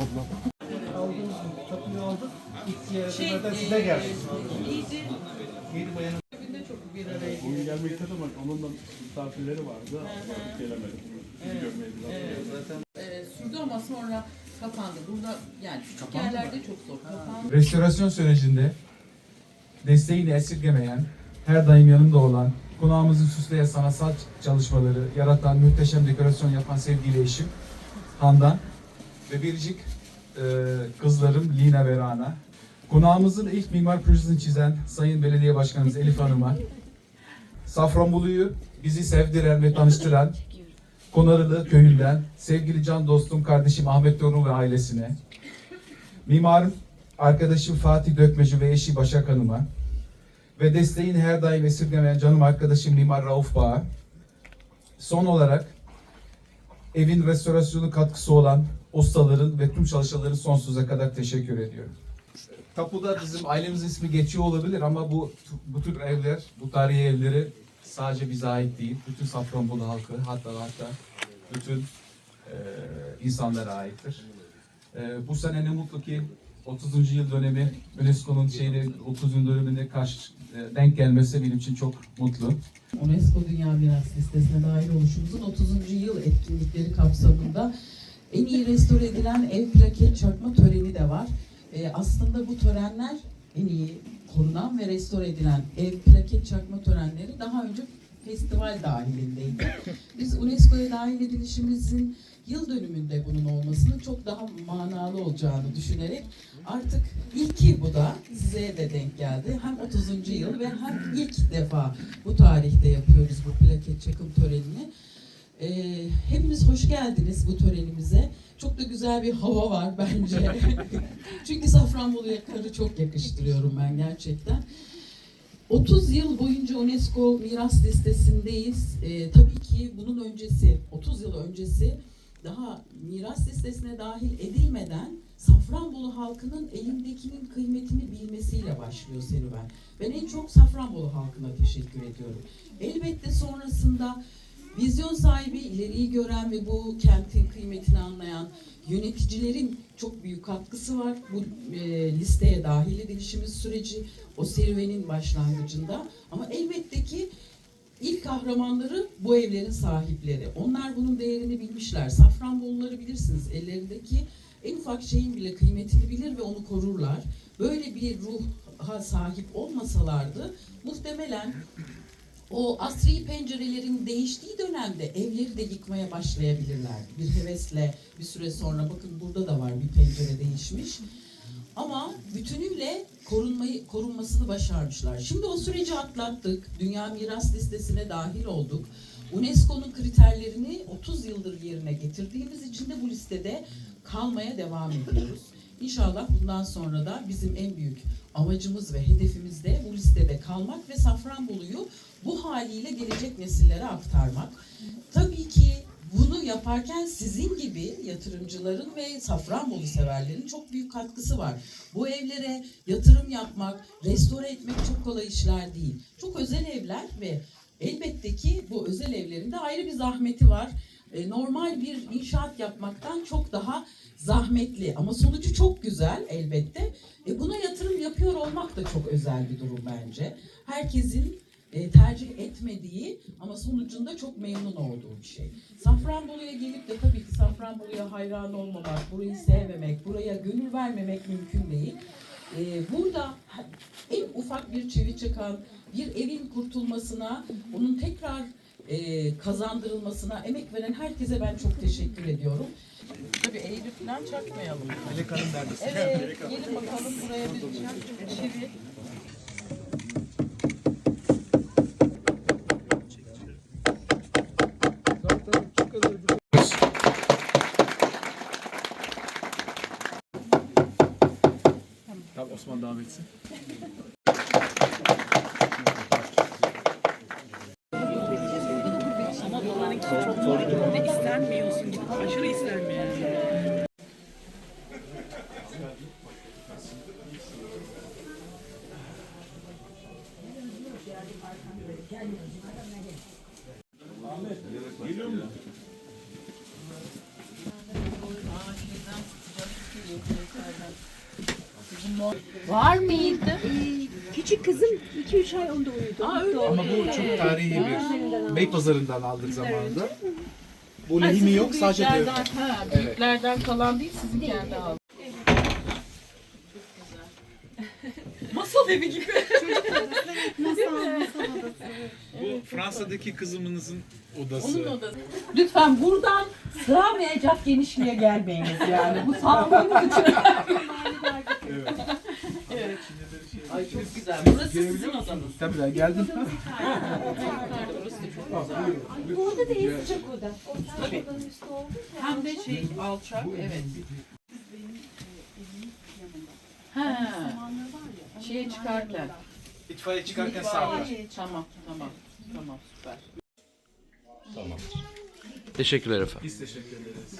Olmadı lan. Aldığımız tapuyu aldık. İlk Şey, ziyaretimizden e, size geldik. iyiydi. Yedi bayanın çok bir araya Bugün geldi. gelmek istedim ama onun da misafirleri vardı. Gelemedim. Sizi görmeyi biraz zaten Ee, sürdü ama sonra kapandı. Burada yani küçük yerlerde çok zor. Kapandı. Restorasyon sürecinde desteğini esirgemeyen, her daim yanımda olan, konağımızı süsleyen sanatsal çalışmaları yaratan, muhteşem dekorasyon yapan sevgili eşim Handan ve biricik e, kızlarım Lina ve Rana. Konağımızın ilk mimar projesini çizen Sayın Belediye Başkanımız Elif Hanım'a, Safranbolu'yu bizi sevdiren ve tanıştıran Konarılı köyünden sevgili can dostum kardeşim Ahmet Torun ve ailesine, mimarım arkadaşım Fatih Dökmeci ve eşi Başak Hanım'a ve desteğini her daim esirgemeyen canım arkadaşım Mimar Rauf Bağ'a, son olarak evin restorasyonu katkısı olan ustaların ve tüm çalışanların sonsuza kadar teşekkür ediyorum. Tapuda bizim ailemizin ismi geçiyor olabilir ama bu bu tür evler, bu tarihi evleri sadece bize ait değil. Bütün Safranbolu halkı hatta hatta bütün e, insanlara aittir. E, bu sene ne mutlu ki 30. yıl dönemi UNESCO'nun şeyde 30. döneminde karşı e, denk gelmesi benim için çok mutlu. UNESCO Dünya Miras Listesi'ne dahil oluşumuzun 30. yıl etkinlikleri kapsamında en iyi restore edilen ev plaket çakma töreni de var. Ee, aslında bu törenler en iyi korunan ve restore edilen ev plaket çakma törenleri daha önce festival dahilindeydi. Biz UNESCO'ya dahil edilişimizin yıl dönümünde bunun olmasının çok daha manalı olacağını düşünerek artık ilki bu da size de denk geldi. Hem 30. yıl ve hem ilk defa bu tarihte yapıyoruz bu plaket çakım törenini. Ee, hepiniz hoş geldiniz bu törenimize. Çok da güzel bir hava var bence. Çünkü Safranbolu'ya karı çok yakıştırıyorum ben gerçekten. 30 yıl boyunca UNESCO miras listesindeyiz. Ee, tabii ki bunun öncesi, 30 yıl öncesi daha miras listesine dahil edilmeden Safranbolu halkının elindekinin kıymetini bilmesiyle başlıyor serüven. Ben en çok Safranbolu halkına teşekkür ediyorum. Elbette sonrasında vizyon sahibi, ileriyi gören ve bu kentin kıymetini anlayan yöneticilerin çok büyük katkısı var. Bu e, listeye dahil edilişimiz süreci o serüvenin başlangıcında. Ama elbette ki ilk kahramanları bu evlerin sahipleri. Onlar bunun değerini bilmişler. Safranboluları bilirsiniz. Ellerindeki en ufak şeyin bile kıymetini bilir ve onu korurlar. Böyle bir ruha sahip olmasalardı muhtemelen o asri pencerelerin değiştiği dönemde evleri de yıkmaya başlayabilirlerdi. Bir hevesle bir süre sonra bakın burada da var bir pencere değişmiş. Ama bütünüyle korunmayı korunmasını başarmışlar. Şimdi o süreci atlattık. Dünya Miras Listesi'ne dahil olduk. UNESCO'nun kriterlerini 30 yıldır yerine getirdiğimiz için de bu listede kalmaya devam ediyoruz. İnşallah bundan sonra da bizim en büyük amacımız ve hedefimiz de bu listede kalmak ve Safranbolu'yu bu haliyle gelecek nesillere aktarmak. Tabii ki bunu yaparken sizin gibi yatırımcıların ve Safranbolu severlerin çok büyük katkısı var. Bu evlere yatırım yapmak, restore etmek çok kolay işler değil. Çok özel evler ve elbette ki bu özel evlerin de ayrı bir zahmeti var. E, Normal bir inşaat yapmaktan çok daha zahmetli ama sonucu çok güzel elbette. E, buna yatırım yapıyor olmak da çok özel bir durum bence. Herkesin e, tercih etmediği ama sonucunda çok memnun olduğu bir şey. Safranbolu'ya gelip de tabii ki Safranbolu'ya hayran olmamak, burayı sevmemek, buraya gönül vermemek mümkün değil. E, burada en ufak bir çivi çakan, bir evin kurtulmasına, onun tekrar e, kazandırılmasına emek veren herkese ben çok teşekkür ediyorum. Tabii eğri falan çakmayalım. Melek Hanım neredesin? Evet, gelin bakalım buraya bir çivi. Tamam Osman devam ve istenmiyorsun. Aşırı istenmiyor. Geliyor mu? Şeyden sıcak Var mıydı? Küçük kızım 2-3 ay onda uyudu. Aa öyle Ama bu çok tarihi bir Beypazarı'ndan aldık zamanında. Bu lehimi yok sadece büyüklerden, ha, büyüklerden kalan değil sizin kendi aldınız. Masal evi gibi. Bu Fransa'daki kızımızın Onun odası. odası. Lütfen buradan sığamayacak genişliğe gelmeyiniz yani. Bu sağlığınız için. Ay çok güzel. Burası sizin odanız. Tabii ben geldim. Burası da çok güzel. Burada da en sıcak oda. Tabii. Hem de şey alçak. Evet. Ha. Şeye çıkarken. İtfaiye çıkarken sağda. Tamam, tamam. Tamam, süper. Teşekkürler efendim. Biz teşekkür ederiz.